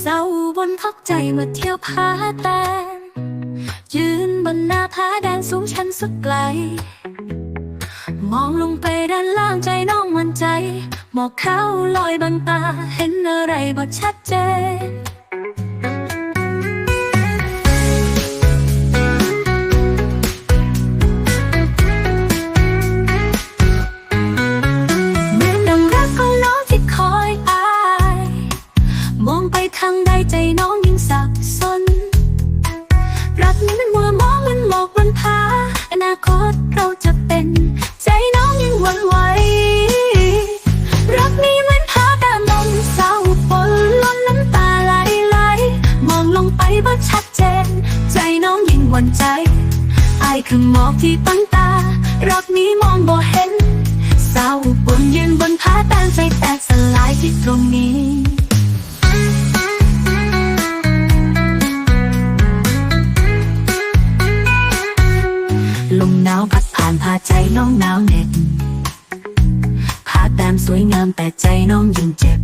เศร้าบนทอกใจเมื่อเที่ยวผาแตนยืนบนหน้าผาแดนสูงชันสุดไกล มองลงไปด้านล่างใจน้องมันใจ หมอกขาวลอยบางตาเห็นอะไรบ่ชัดเจน ไปทางใดใจน้องยิ่งสับสน รักนี้มันมัวมองมันหมอกบนผาอนาคตเราจะเป็น ใจน้องยิ่งหวั่นไหว รักนี้เหมันพาแต่มองเศร้าปนล้นน้ำตาไหลไหลมองลงไปบ่ชัดเจน ใจน้องยิ่งหวั่นใจอายคือหมอกที่ตั้งตา รักนี้มองบ่เห็น ลมหนาวพัดผ่านพาใจน้องหนาวเหน็บผาแต้มสวยงามแต่ใจน้องยิ่งเจ็บ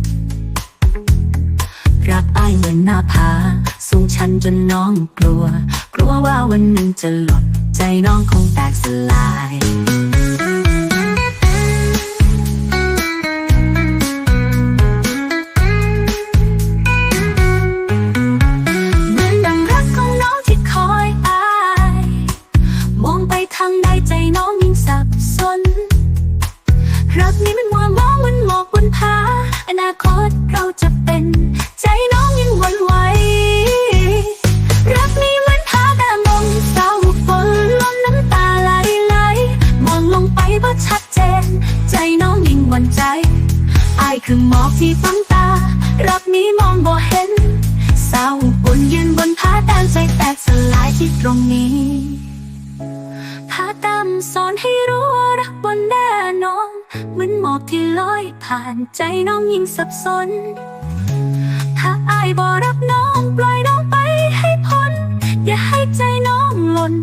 รักอ้ายเหมือนหน้าผาสูงชันจนน้องกลัว กลัวว่าวันหนึ่งจะหลด ใจน้องคงแตกสลายางใจน้องยิ่งสับสน รักนี้มันมัวมองมันหมอกบนผาอนาคตเราจะเป็น ใจน้องยิ่งหวั่นไหวรักนี้เหมันพาแต่มองเศร้าฝนล้นน้ำตาไหลไหลมองลงไปบ่ชัดเจน ใจน้องยิ่งหวั่นใจอายคือหมอกที่ฟังตา รักนี้มองบ่เห็นเศร้าบนยืนบนผาแต้มใจแตกสลายที่ตรงนี้ ผ่านใจน้องยิ่งสับสน ถ้าอายบ่รับน้องปล่อยน้องไปให้พ้น อย่าให้ใจน้องหล่น